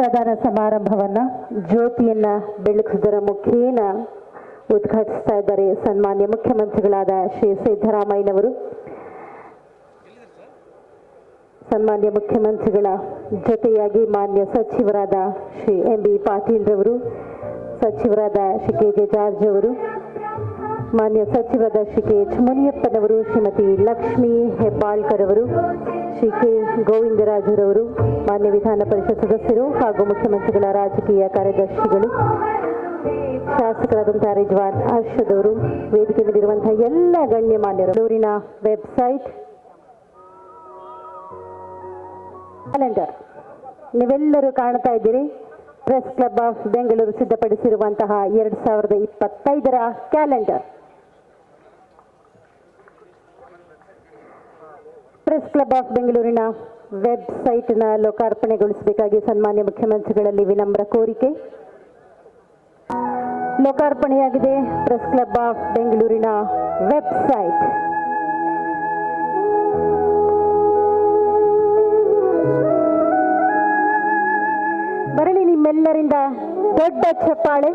ಪ್ರಧಾನ ಸಮಾರಂಭವನ್ನ ಜ್ಯೋತಿಯನ್ನ ಬೆಳಗಿಸಿದರ ಮುಖೇನ ಉದ್ಘಾಟಿಸ್ತಾ ಇದ್ದಾರೆ ಸನ್ಮಾನ್ಯ ಮುಖ್ಯಮಂತ್ರಿಗಳಾದ ಶ್ರೀ ಸಿದ್ದರಾಮಯ್ಯನವರು. ಸನ್ಮಾನ್ಯ ಮುಖ್ಯಮಂತ್ರಿಗಳ ಜೊತೆಯಾಗಿ ಮಾನ್ಯ ಸಚಿವರಾದ ಶ್ರೀ ಎಂ ಬಿ ಪಾಟೀಲ್ ರವರು ಸಚಿವರಾದ ಶ್ರೀ ಕೆ ಜೆ ಜಾರ್ಜ್ ಅವರು ಮಾನ್ಯ ಸಚಿವ ಶ್ರೀ ಕೆ ಎಚ್ ಮುನಿಯಪ್ಪನವರು, ಶ್ರೀಮತಿ ಲಕ್ಷ್ಮೀ ಹೆಬ್ಬಾಳ್ಕರ್ ಅವರು, ಶ್ರೀ ಕೆ ಗೋವಿಂದರಾಜರವರು, ಮಾನ್ಯ ವಿಧಾನ ಪರಿಷತ್ ಸದಸ್ಯರು ಹಾಗೂ ಮುಖ್ಯಮಂತ್ರಿಗಳ ರಾಜಕೀಯ ಕಾರ್ಯದರ್ಶಿಗಳು, ಶಾಸಕರಾದಂತಹ ರಿಜ್ವಾನ್ ಅರ್ಷದ್ ಅವರು, ವೇದಿಕೆ ನೀಡಿರುವಂತಹ ಎಲ್ಲ ಗಣ್ಯಮಾನ್ಯರು ದೂರಿನ ವೆಬ್ಸೈಟ್ ಕ್ಯಾಲೆಂಡರ್. ನೀವೆಲ್ಲರೂ ಕಾಣ್ತಾ ಇದ್ದೀರಿ, ಪ್ರೆಸ್ ಕ್ಲಬ್ ಆಫ್ ಬೆಂಗಳೂರು ಸಿದ್ಧಪಡಿಸಿರುವಂತಹ ಎರಡು ಸಾವಿರದ ಇಪ್ಪತ್ತೈದರ ಕ್ಯಾಲೆಂಡರ್. ಪ್ರೆಸ್ ಕ್ಲಬ್ ಆಫ್ ಬೆಂಗಳೂರಿನ ವೆಬ್ಸೈಟ್ನ ಲೋಕಾರ್ಪಣೆಗೊಳಿಸಬೇಕಾಗಿ ಸನ್ಮಾನ್ಯ ಮುಖ್ಯಮಂತ್ರಿಗಳಲ್ಲಿ ವಿನಮ್ರ ಕೋರಿಕೆ. ಲೋಕಾರ್ಪಣೆಯಾಗಿದೆ ಪ್ರೆಸ್ ಕ್ಲಬ್ ಆಫ್ ಬೆಂಗಳೂರಿನ ವೆಬ್ಸೈಟ್. ಬರಲಿ ನಿಮ್ಮೆಲ್ಲರಿಂದ ದೊಡ್ಡ ಚಪ್ಪಾಳೆ.